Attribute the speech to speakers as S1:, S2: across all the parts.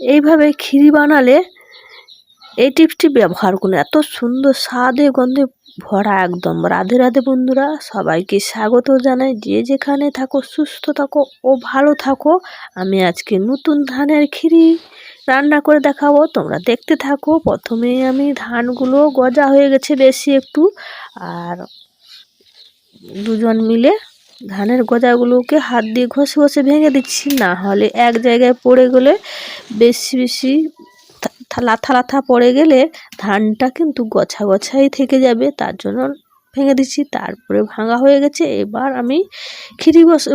S1: এইভাবে ক্ষীরি বানালে এই টিপসটি ব্যবহার করুন। এত সুন্দর স্বাদে গন্ধে ভরা একদম। রাধে রাধে বন্ধুরা, সবাইকে স্বাগত জানাই। যে যেখানে থাকো, সুস্থ থাকো ও ভালো থাকো। আমি আজকে নতুন ধানের ক্ষীরি রান্না করে দেখাবো। তোমরা দেখতে থাকো। প্রথমেই আমি ধানগুলো গজা হয়ে গেছে বেশি একটু। আর দুজন মিলে ধানের গজাগুলোকে হাত দিয়ে ঘষে ঘষে ভেঙে দিচ্ছি, না হলে এক জায়গায় পড়ে গেলে বেশি বেশি লাথা লাথা পড়ে গেলে ধানটা কিন্তু গছা গছাই থেকে যাবে, তার জন্য ভেঙে দিচ্ছি। তারপরে ভাঙা হয়ে গেছে, এবার আমি খিরি বসে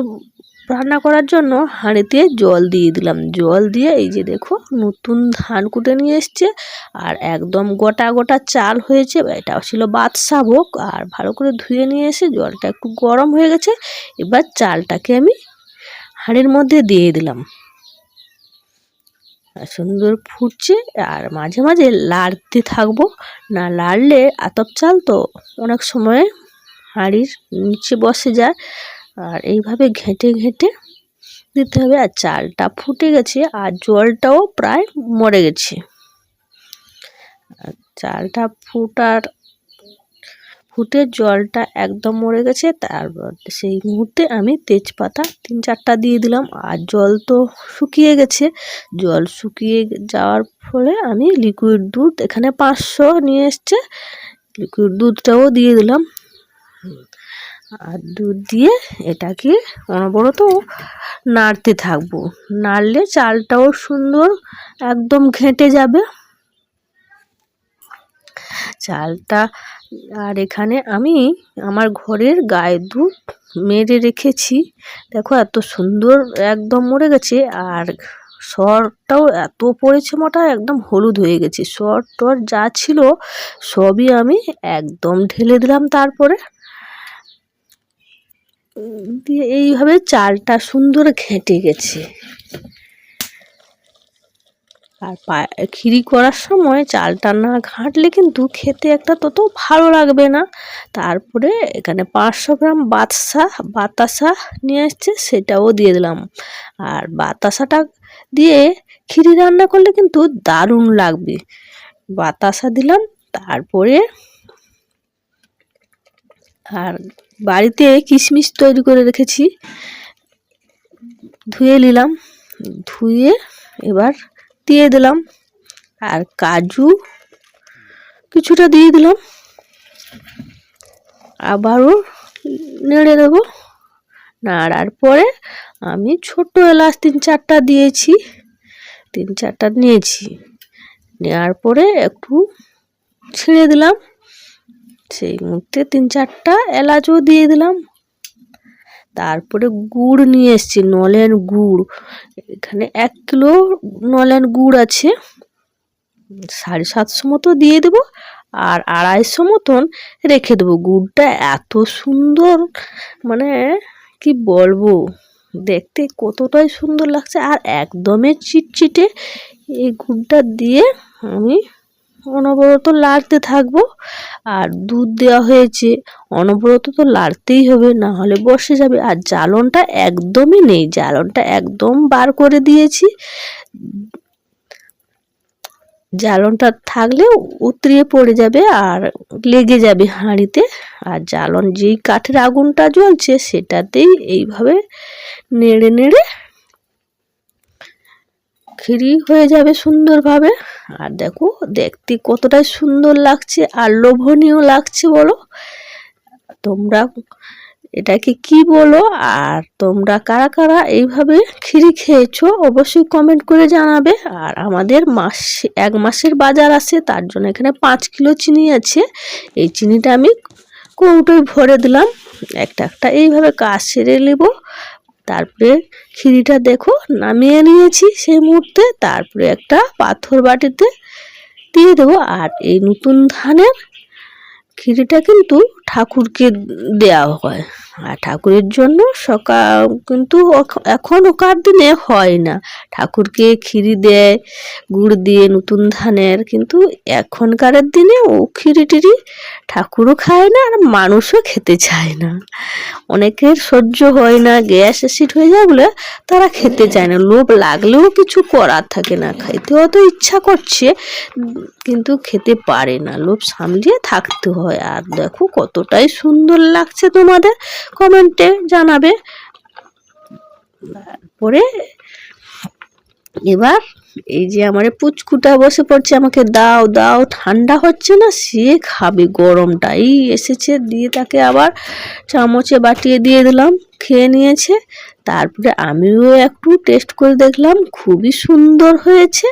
S1: রান্না করার জন্য হাঁড়িতে জল দিয়ে দিলাম। জল দিয়ে এই যে দেখো, নতুন ধান কুটে নিয়ে এসছে আর একদম গোটা গোটা চাল হয়েছে। এটা ছিল বাদশা ভোগ আর ভালো করে ধুয়ে নিয়ে এসে জলটা একটু গরম হয়ে গেছে। এবার চালটাকে আমি হাঁড়ির মধ্যে দিয়ে দিলাম। সুন্দর ফুটছে আর মাঝে মাঝে লাড়তে থাকব। না লাড়লে আতপ চাল তো অনেক সময় হাঁড়ির নিচে বসে যায়। আর এইভাবে ঘেঁটে ঘেঁটে দিতে হবে। আর চালটা ফুটে গেছে আর জলটাও প্রায় মরে গেছে। চালটা ফুটার, ফুটে জলটা একদম মরে গেছে। তারপর সেই মুহূর্তে আমি তেজপাতা তিন চারটা দিয়ে দিলাম। আর জল তো শুকিয়ে গেছে। জল শুকিয়ে যাওয়ার ফলে আমি লিকুইড দুধ এখানে পাঁচশো নিয়ে এসছে। লিকুইড দুধটাও দিয়ে দিলাম। আর দুধ দিয়ে এটাকে অনবরত নাড়তে থাকব। নাড়লে চালটাও সুন্দর একদম ঘেঁটে যাবে। চালটা, আর এখানে আমি আমার ঘরের গায়ে দুধ মেরে রেখেছি। দেখো এত সুন্দর একদম মরে গেছে, আর সরটাও এত পড়েছে মোটা, একদম হলুদ হয়ে গেছে। সর টর যা ছিল সবই আমি একদম ঢেলে দিলাম তারপরে। দিয়ে এইভাবে চালটা সুন্দর ঘেঁটে গেছে। আর খিরি করার সময় চালটা না ঘাঁটলে কিন্তু খেতে একটা তত ভালো লাগবে না। তারপরে এখানে পাঁচশো গ্রাম বাদশা, বাতাসা নিয়ে এসছে, সেটাও দিয়ে দিলাম। আর বাতাসাটা দিয়ে খিরি রান্না করলে কিন্তু দারুণ লাগবে। বাতাসা দিলাম, তারপরে আর বাড়িতে কিশমিশ তৈরি করে রেখেছি। ধুয়ে নিলাম, ধুয়ে এবার দিয়ে দিলাম। আর কাজু কিছুটা দিয়ে দিলাম। আবারও নেড়ে দেবো নাড়ার পরে আমি ছোট এলাচ তিন চারটা দিয়েছি, তিন চারটা নিয়েছি। নেওয়ার পরে একটু ছিঁড়ে দিলাম। সেই মুহূর্তে তিন চারটা এলাচও দিয়ে দিলাম। তারপরে গুড় নিয়ে এসছি নলেন গুড়। এখানে এক কিলো নলেন গুড় আছে। সাড়ে সাতশো মতো দিয়ে দেবো আর আড়াইশো মতন রেখে দেবো। গুড়টা এত সুন্দর মানে কি বলব, দেখতে কতটাই সুন্দর লাগছে। আর একদমই চিটচিটে এই গুড়টা দিয়ে আমি অনবরত লাড়তে থাকব। আর দুধ দেওয়া হয়েছে, অনবরত তো লাড়তেই হবে, না হলে বসে যাবে। আর জ্বালনটা একদমই নেই, জ্বালনটা একদম বার করে দিয়েছি। জ্বালনটা থাকলে উতরিয়ে পড়ে যাবে আর লেগে যাবে হাঁড়িতে। আর জ্বালন যেই কাঠের আগুনটা জ্বলছে, সেটাতেই এইভাবে নেড়ে নেড়ে খিরি হয়ে যাবে সুন্দরভাবে। আর দেখো, দেখতে কতটাই সুন্দর লাগছে, আর লোভনীয় লাগছে বলো। তোমরা এটাকে কি বলো, আর তোমরা কারা কারা এইভাবে খিরি খেয়েছো অবশ্যই কমেন্ট করে জানাবে। আর আমাদের মাস, এক মাসের বাজার আছে, তার জন্য এখানে পাঁচ কিলো চিনি আছে। এই চিনিটা আমি কৌটোয় ভরে দিলাম। একটা একটা এইভাবে কাজ সেরে নেব। তারপরে খিরিটা দেখো, নামিয়ে নিয়েছি সেই মুহূর্তে। তারপরে একটা পাথর বাটিতে দিয়ে দেবো। আর এই নতুন ধানের খিরিটা কিন্তু ঠাকুরকে দেওয়া হয়। আর ঠাকুরের জন্য সকাল, কিন্তু এখন ওকার দিনে হয় না। ঠাকুরকে ক্ষীরি দেয়, গুড় দিয়ে নতুন ধানের, কিন্তু এখনকারের দিনে ও ক্ষীরি টিরি ঠাকুরও খায় না আর মানুষও খেতে চায় না। অনেকের সহ্য হয় না, গ্যাস অ্যাসিড হয়ে যায় বলে তারা খেতে চায় না। লোভ লাগলেও কিছু করার থাকে না, খাইতে তো ইচ্ছা করছে, কিন্তু খেতে পারে না। লোভ সামলিয়ে থাকতে হয়। আর দেখো কতটাই সুন্দর লাগছে তোমাদের। কমেন্টে জানাবে। তারপরে এবার এই যে আমার পুচকুটা বসে পড়ছে, আমাকে দাও দাও, ঠান্ডা হচ্ছে না, সে খাবে গরমটাই এসেছে, দিয়ে তাকে আবার চামচে বাটিয়ে দিয়ে দিলাম, খেয়ে নিয়েছে। তারপরে আমিও একটু টেস্ট করে দেখলাম, খুবই সুন্দর হয়েছে।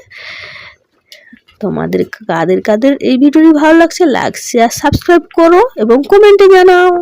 S1: তোমাদের কাদের কাদের এই ভিডিওটি ভালো লাগছে লাইক শেয়ার সাবস্ক্রাইব করো এবং কমেন্টে জানাও।